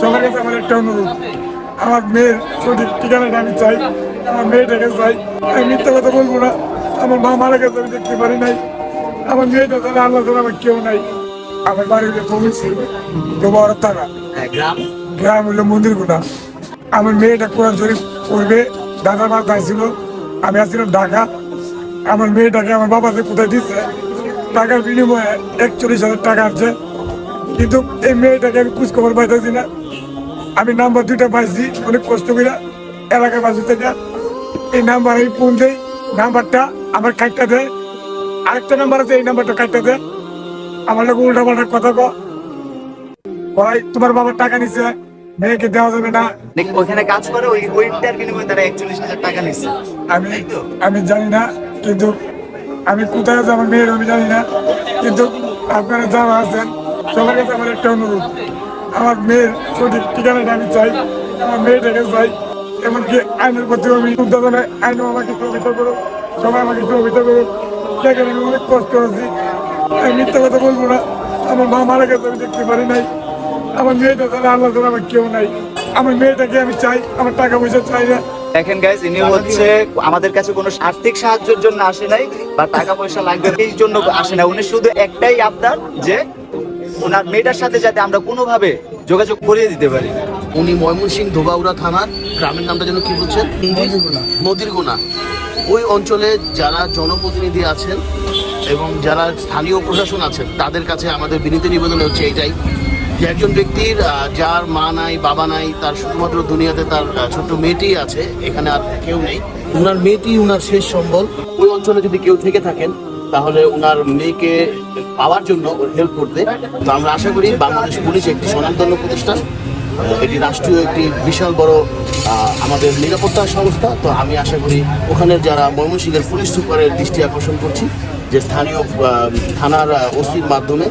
সবার কাছে আমার একটা অনুরোধ। আমার মেয়ের সঠিক ঠিকানাটা আমি চাই আমার মেয়েটাকে চাই। আমি মিথ্যা কথা বলব না। আমার মা মারা গেছে আমি দেখতে পারি নাই। আমার মেয়েটা তাহলে আল্লাহ তালা আমার কেউ নাই। আমার বাড়ি হলে কমেছি তোমার তারা হ্যাঁ, গ্রাম? গ্রাম হলো মন্দির গোটা আমার মেয়েটা কোরআন শরীফ পড়বে দাদার বাসায় ছিল। আমি আসছিলাম ঢাকা। আমার মেয়েটাকে আমার বাবাকে কোথায় দিচ্ছে টাকার বিনিময়ে একচল্লিশ হাজার টাকা আছে কিন্তু এই মেয়েটাকে আমি খোঁজ খবর পাইতেছি না। আমি নাম্বার দুইটা পাইছি অনেক কষ্ট করে এলাকার বাসি থেকে এই নাম্বার আমি ফোন দেই নাম্বারটা আমার কাটটা দেয়। আরেকটা নাম্বার আছে এই নাম্বারটা কাটটা দেয়। আমার লোক উল্টা পাল্টা কথা কয়। ভাই তোমার বাবার টাকা নিছে মেয়েকে দেওয়া যাবে না। ওখানে কাজ করে? ওই ওইটার বিনিময়ে তারা একচল্লিশ হাজার টাকা নিচ্ছে আমি আমি জানি না কিন্তু আমি কোথায় আমার মেয়ের আমি জানি না। কিন্তু আপনারা যারা আছেন সবার কাছে আমার একটা অনুরোধ। আমার মেয়ের সঠিক ঠিকানাটা আমি চাই, আমার মেয়েটাকে চাই। এমনকি আইনের প্রতি আমি উদ্বোধনে আইনও আমাকে সহযোগিতা করো সবাই আমাকে সহযোগিতা করো দেখেন, আমি অনেক কষ্ট আছি। আমি মিথ্যা কথা বলব না। আমার মা মারা গেছে, আমি দেখতে পারি নাই। আমার মেয়েটা তাহলে আল্লাহ তালা আমার কেউ নাই। আমার মেয়েটাকে আমি চাই, আমার টাকা পয়সা চাই না। দেখেন গাইজ ইনি হচ্ছে আমাদের কাছে কোনো আর্থিক সাহায্যের জন্য আসে নাই, বা টাকা পয়সা লাগবে এই জন্য আসে না উনি শুধু একটাই আবদার যে ওনার মেয়েটার সাথে যাতে আমরা কোনোভাবে যোগাযোগ করিয়ে দিতে পারি। উনি ময়মনসিংহ ধোবাউড়া থানার গ্রামের নামটা যেন কি বলছেন? নদীরগোনা ওই অঞ্চলে যারা জনপ্রতিনিধি আছেন এবং যারা স্থানীয় প্রশাসন আছেন তাদের কাছে আমাদের বিনীত নিবেদন হচ্ছে এইটাই যে একজন ব্যক্তির যার মা নাই বাবা নাই তার শুধুমাত্র দুনিয়াতে তার ছোট্ট মেয়েটিই আছে এখানে আর কেউ নেই। ওনার মেয়েটি ওনার শেষ সম্বল। ওই অঞ্চলে যদি কেউ থেকে থাকেন তাহলে ওনার মেয়েকে পাওয়ার জন্য হেল্প করতে। তো আমরা আশা করি বাংলাদেশ পুলিশ একটি স্বনামধন্য প্রতিষ্ঠান। এটি রাষ্ট্রীয় একটি বিশাল বড় আমাদের নিরাপত্তা সংস্থা। তো আমি আশা করি ওখানের যারা ময়মনসিংহের পুলিশ সুপারের দৃষ্টি আকর্ষণ করছি যে স্থানীয় থানার ওসির মাধ্যমে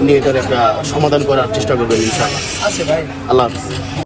উনি এটার একটা সমাধান করার চেষ্টা করবেন ইনশাআল্লাহ। আল্লাহ হাফিজ।